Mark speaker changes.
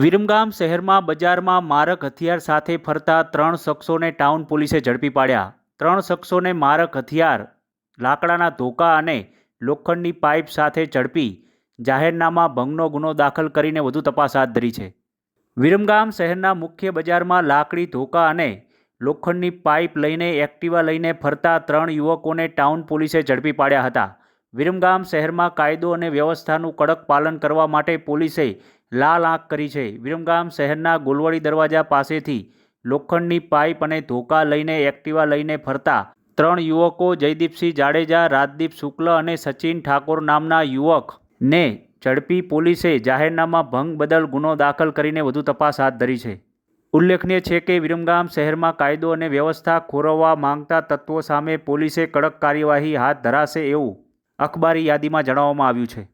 Speaker 1: વિરમગામ શહેરમાં બજારમાં મારક હથિયાર સાથે ફરતા ત્રણ શખ્સોને ટાઉન પોલીસે ઝડપી પાડ્યા. ત્રણ શખ્સોને મારક હથિયાર, લાકડાના ધોકા અને લોખંડની પાઇપ સાથે ઝડપી જાહેરનામા ભંગનો ગુનો દાખલ કરીને વધુ તપાસ હાથ ધરી છે. વિરમગામ શહેરના મુખ્ય બજારમાં લાકડી, ધોકા અને લોખંડની પાઇપ લઈને એક્ટિવા લઈને ફરતા ત્રણ યુવકોને ટાઉન પોલીસે ઝડપી પાડ્યા હતા. વિરમગામ શહેરમાં કાયદો અને વ્યવસ્થાનું કડક પાલન કરવા માટે પોલીસે લાલ આંખ કરી છે. વિરમગામ શહેરના ગોલવડી દરવાજા પાસેથી લોખંડની પાઇપ અને ધોકા લઈને એક્ટિવા લઈને ફરતા ત્રણ યુવકો જયદીપસિંહ જાડેજા, રાજદીપ શુક્લ અને સચિન ઠાકોર નામના યુવકને ઝડપી પોલીસે જાહેરનામા ભંગ બદલ ગુનો દાખલ કરીને વધુ તપાસ હાથ ધરી છે. ઉલ્લેખનીય છે કે વિરમગામ શહેરમાં કાયદો અને વ્યવસ્થા ખોરવવા માંગતા તત્વો સામે પોલીસે કડક કાર્યવાહી હાથ ધરાશે એવું અખબારી યાદીમાં જણાવવામાં આવ્યું છે.